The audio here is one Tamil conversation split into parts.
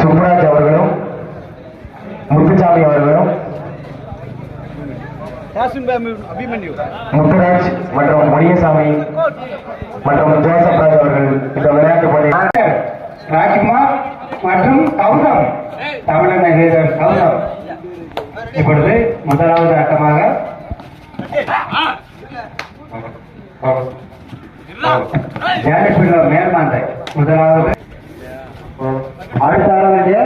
சுப்ராஜ் அவர்களும் முத்துசாமி அவர்களும் முத்துராஜ் மற்றும் முனியசாமி மற்றும் ஜோசப் ராஜ் அவர்கள் இந்த விளையாட்டு போட்டி ராஜ்குமார் மற்றும் கௌதம். தமிழக வீரர் கௌதம். இப்பொழுது முதலாவது ஆட்டமாக ஜானகிபிள்ளை மேல்மாந்தை. முதலாவது அடுத்த ஆட வேண்டிய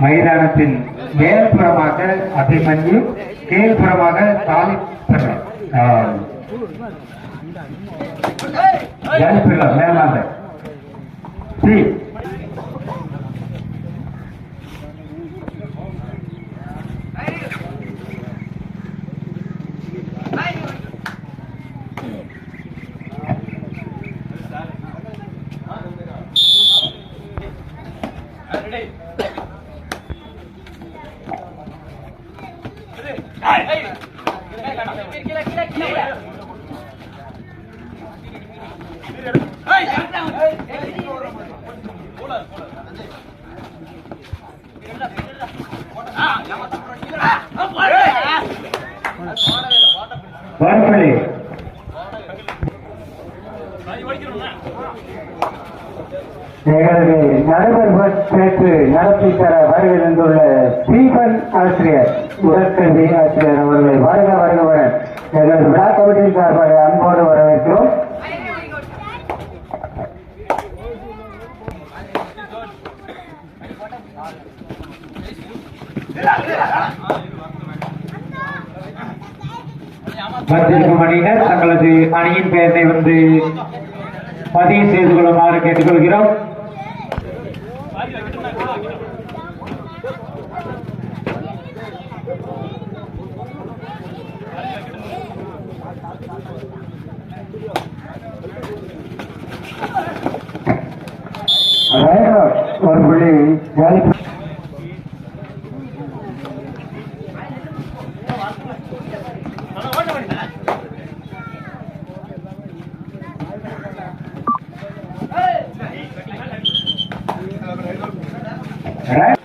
மைதானத்தின் மேல்புறமாக அபிமன்யு கீழ்புறமாக தாலி ஜானிபிள்ளை மேலாண்மை சி வரப்பள்ளி எங்களது நடுவர் பேச்சு நடத்தி தர வருகை ஸ்டீபன் ஆசிரியர் உடற்கல்வி ஆசிரியர் அவர்களை வருக வருக வர எங்களது விழா கமிட்டியின் சார்பாக அன்போடு வரவேற்கிறோம். வந்திருக்கும் அணியினர் தங்களது அணியின் பெயரை வந்து பதிவு செய்து கொள்ளுமாறு கேட்டுக்கொள்கிறோம். ஒரு புள்ளி ஜாலி Right?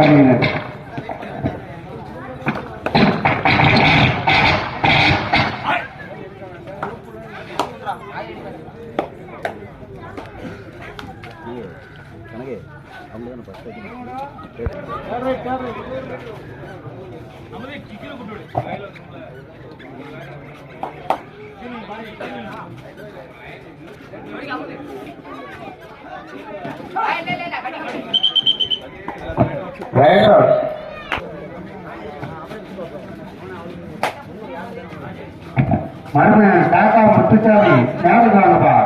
அணியினர் மருமன் தாத்தா முத்துச்சாமி ஞாபகம் வாங்கப்பா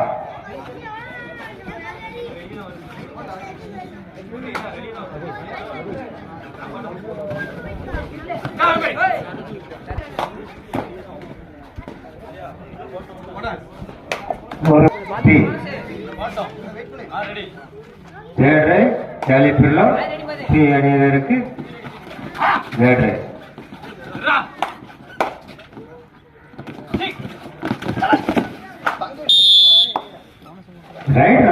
ஒரு ஜாலிப்பிள்ளம் சி அணியினருக்கு தேர்டு ரைட்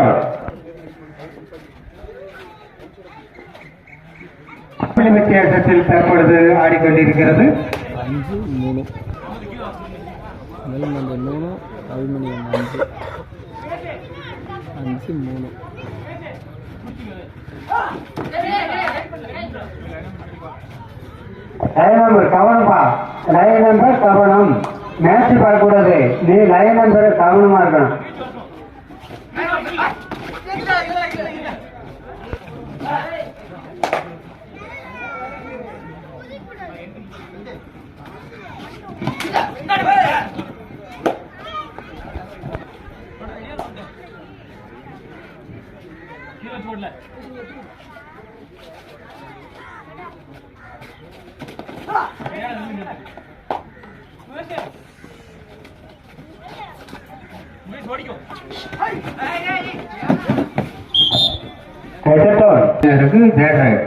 வித்தியாசத்தில் தற்பொழுது ஆடிக்கொண்டிருக்கிறது. அஞ்சு மூணு. நெல்மந்த மூணு அலுமினியம் அஞ்சு. அஞ்சு மூணு. லைன் நம்பர் கவனப்பா. லைன் நம்பர் கவனம். மேட்ச் பார்க்கக்கூடாது. நீ லைன் நம்பர் கவனமா இருக்கணும். இருக்கு தேடுறேன்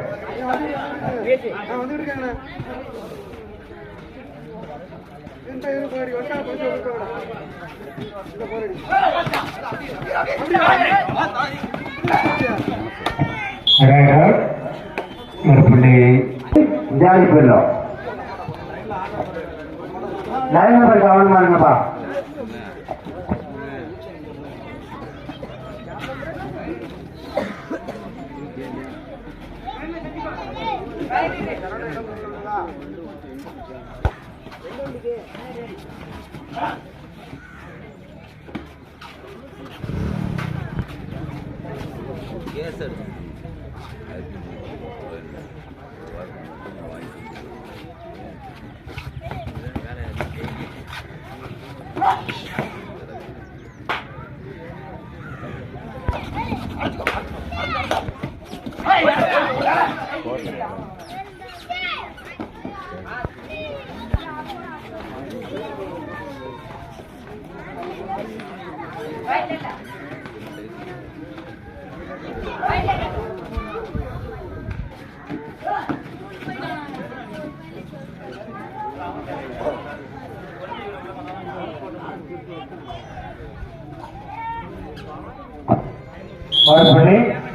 ரைடர் ஒரு புள்ளி ஜாலி போயிடலாம் லைன் நம்பர் கவனமா இருங்கப்பா ஒரு புள்ளி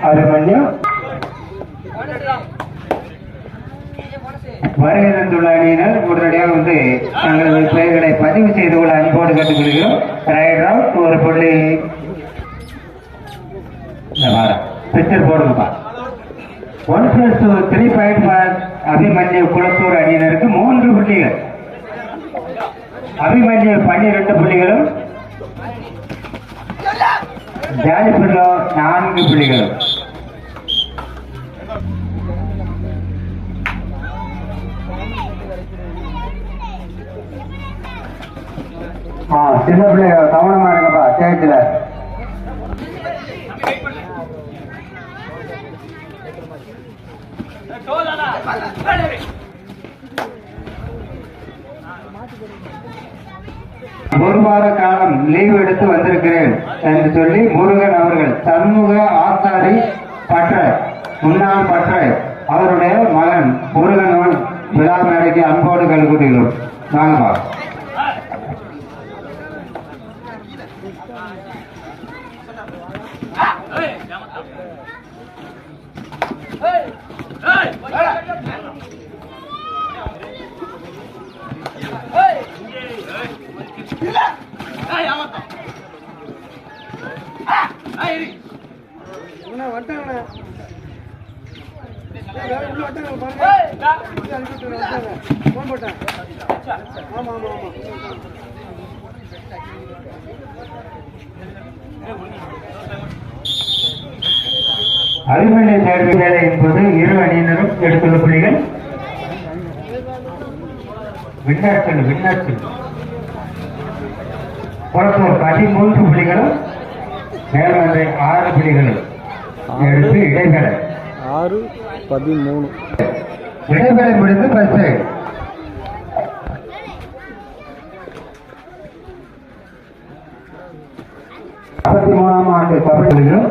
அருமண்யம் வருகை தந்துள்ள அணியினர் உடனடியாக வந்து தங்களது பெயர்களை பதிவு செய்து கொள்ள அன்போடு கேட்டுக்கொள்கிறோம். ரைட் ஒரு புள்ளி. Picture போடுங்கப்பா one plus two three point five Abhimanyu Kulathur அணியினருக்கு மூன்று புள்ளிகள். அபிமன்யு பன்னிரெண்டு புள்ளிகளும் ஜாலிபுல்லோ நான்கு பிள்ளைகள். சின்ன பிள்ளைங்க கவனமா இருக்கப்பா சேர்த்துல ஒரு வார காலம் லீவ் எடுத்து வந்திருக்கிறேன். என்று சொல்லி முருகன் அவர்கள் சண்முக ஆத்தாரி பற்ற முன்னாள் பற்ற அவருடைய மகன் முருகன் விழா மேடைக்கு அன்போடு கல்குடிகளும் வாங்கப்பா அலுமினிய சேர்க்கை வேலை என்பது இரு அணியினரும் எடுத்துள்ள புள்ளிகள். விண்ணாட்கள் விண்ணாட்கள் புறத்தூர் பதிமூன்று புள்ளிகளும் மேல்மந்தை ஆறு புள்ளிகளும் எடுத்து இடைவேளை ஆறு பதிமூணு. இடைவேளை முடிந்து பஸ் நாற்பத்தி மூணாம் ஆண்டு கபடிகளும்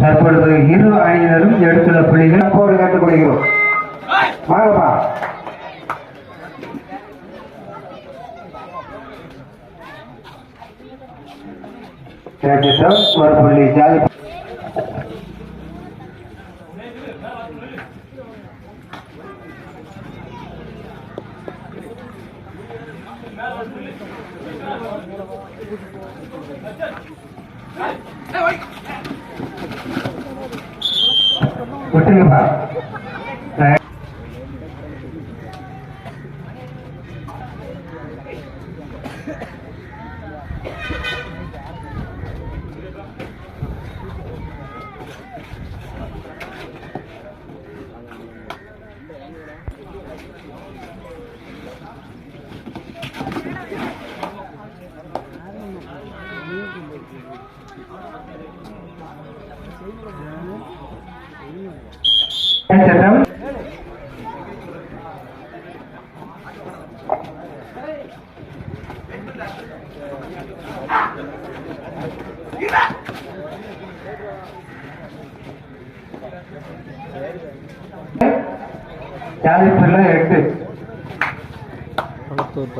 தற்பொழுது இரு அணியினரும் எடுத்துள்ள புள்ளிகள் அப்போது கேட்டுக்கொள்கிறோம் வாங்கப்பா. கேட்டுட்டோம் ஒரு புள்ளி ஜாதி ஒட்டுங்கப்பா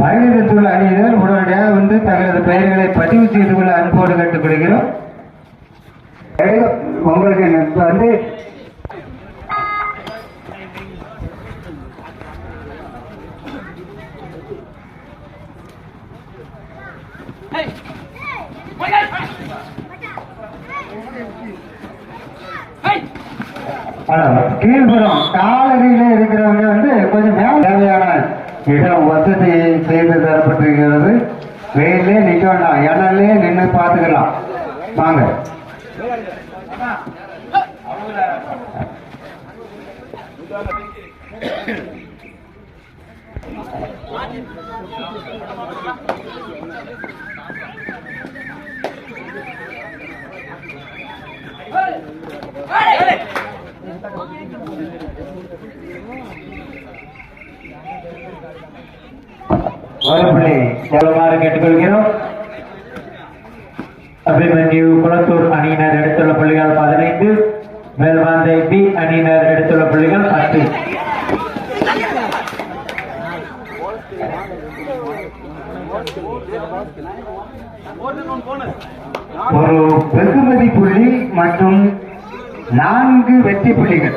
வயதில் அணியினர் உடனடியாக வந்து தங்களது பெயர்களை பதிவு செய்து கொள்ள அன்போடு கேட்டுக்கொள்கிறோம். உங்களுக்கு வந்து கீழ்புறம் காலடியில இருக்கிறவங்க வந்து கொஞ்சம் தேவையான இடம் வசதி செய்து தரப்பட்டிருக்கிறது. வெயிலே நிக்க வேண்டாம். இணலே நின்று பார்த்துக்கலாம். வாங்க. மறுபடி செல்லுமாறு கேட்டுக்கொள்கிறோம்? அபிமன்யு குளத்தூர் அணியினர் எடுத்துள்ள புள்ளிகள் பதினைந்து மேல்வாந்தை பி அணியினர் எடுத்துள்ள புள்ளிகள் பத்து. ஒரு வெகுமதி புள்ளி மற்றும் நான்கு வெற்றி புள்ளிகள்.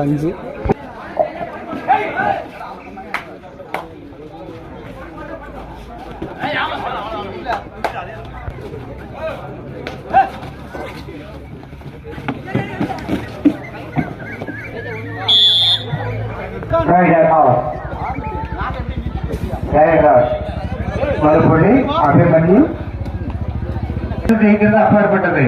அஞ்சு. மறுபடி அபிமன்யு ஜெயிக்கிறது அப்பாற்பட்டது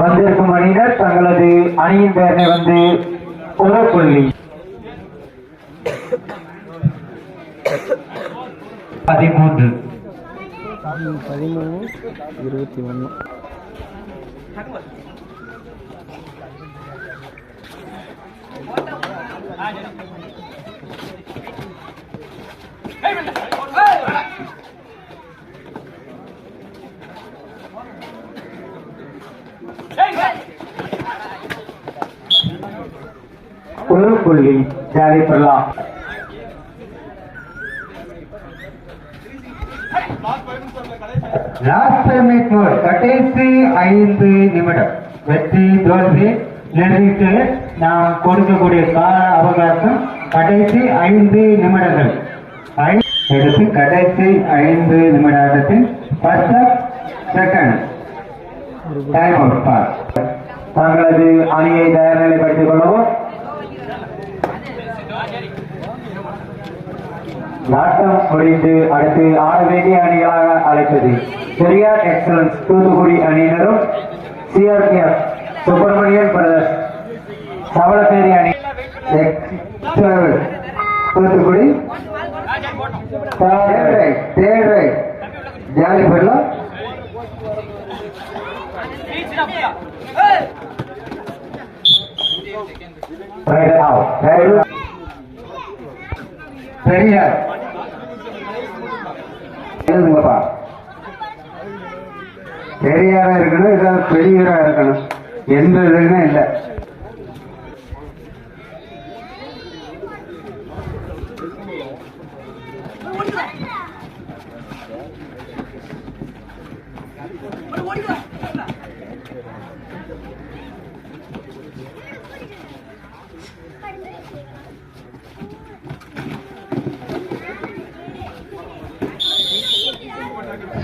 வந்திருக்கும் அணியினர் தங்களது அணியின் பெயரை வந்து ஒரு புள்ளி பதிமூன்று பதிமூணு இருபத்தி ஒன்று. ஒரு புள்ளி தேவைப்படலாம் கடைசி ஐந்து நிமிடம் வெற்றி தோல்வி நிர்ணயித்து நாம் கொடுக்கக்கூடிய கால அவகாசம் கடைசி ஐந்து நிமிடங்கள். எடுத்து கடைசி ஐந்து நிமிட ஆட்டத்தில் பத்து செகண்ட் டைம் அவுட் பார் தங்களது அணியை தயார்நிலைப்படுத்திக் நிலைப்படுத்திக் நாட்டம் முடிந்து அடுத்து ஆட வேண்டிய அணிகளாக அழைத்தது. பெரியார் எக்ஸலன்ஸ் தூத்துக்குடி அணியினரும் சிஆர்பிஎஃப் சுப்பிரமணியன் பிரதர்ஸ் சவளப்பேரி அணி Thoothukudi third right third right jolly பண்ணலாம் பெரியார் எழுதுங்கப்பா பெரியாரா இருக்கணும் ஏதாவது பெரியவரா இருக்கணும்? எந்த இதுன்னா இல்லை.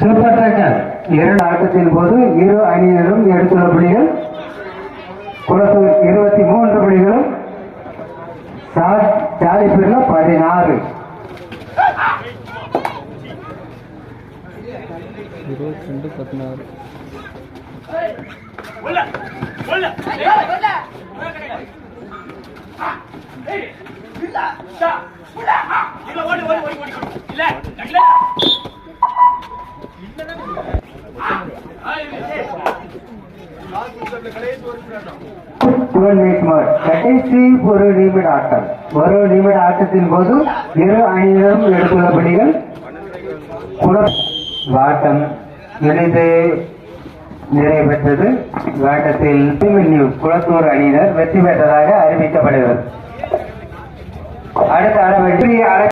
சூப்பர் இரண்டு ஆட்டத்தின் போது இரு அணியினரும் எடுத்துள்ள புள்ளிகள் குளத்தூர் இருபத்தி மூன்று புள்ளிகளும் சாலிப்பிரில பதினாறு இருபத்தி ரெண்டு பதினாறு. டுவெல் மினிட் மோர் கடைசி ஒரு நிமிட ஆட்டம் ஒரு நிமிட ஆட்டத்தின் போது இரு அணியினரும் எடுத்துள்ள பணிகள் குள வாட்டம் இணைந்து நிறைவு பெற்றது. வாட்டத்தில் குளத்தூர் அணியினர் வெற்றி பெற்றதாக அறிவிக்கப்படுகிறது. அடுத்த அரை வெற்றி அரை